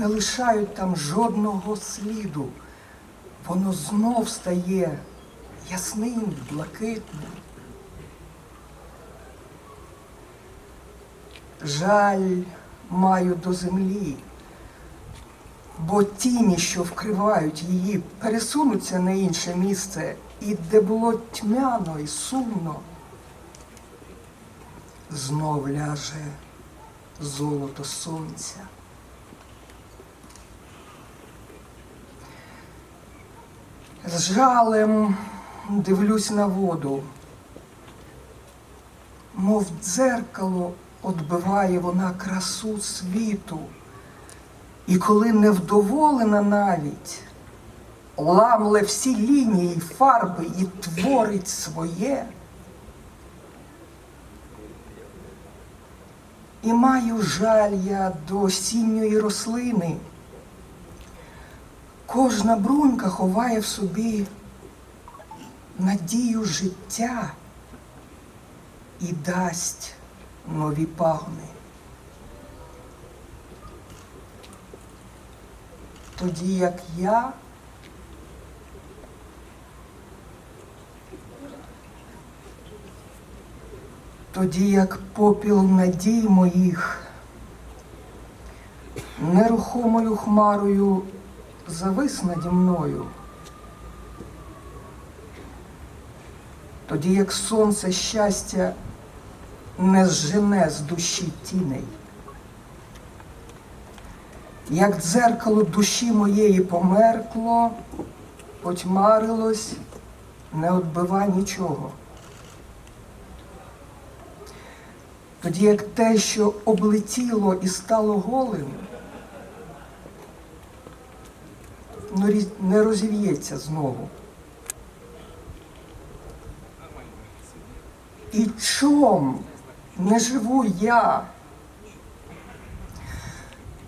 не лишають там жодного сліду. Воно знов стає ясним, блакитним. Жаль маю до землі, бо тіні, що вкривають її, пересунуться на інше місце, і де було тьмяно і сумно, знов ляже золото сонця. З жалем дивлюсь на воду, мов дзеркало отбиває вона красу світу. І коли невдоволена навіть, ламле всі лінії фарби і творить своє. І маю жаль я до осінньої рослини. Кожна брунька ховає в собі надію життя і дасть нові пагони. Тоді як я тоді як попіл надій моїх нерухомою хмарою завис наді мною. Тоді як сонце щастя не зжене з душі тіней. Як дзеркало душі моєї померкло, потьмарилось, не отбива нічого. Тоді як те, що облетіло і стало голим, не розів'ється знову. І чом не живу я,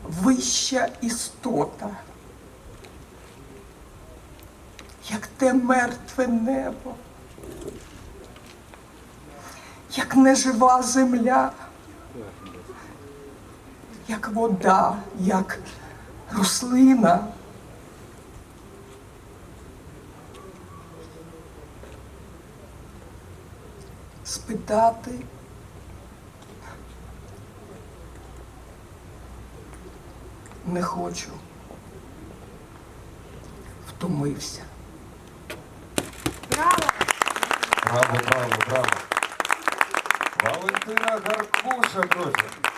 вища істота, як те мертве небо, як нежива земля, як вода, як рослина. Спитати не хочу. Втомився. Браво! Браво, браво, браво. Валентина Гаркуша, друзі.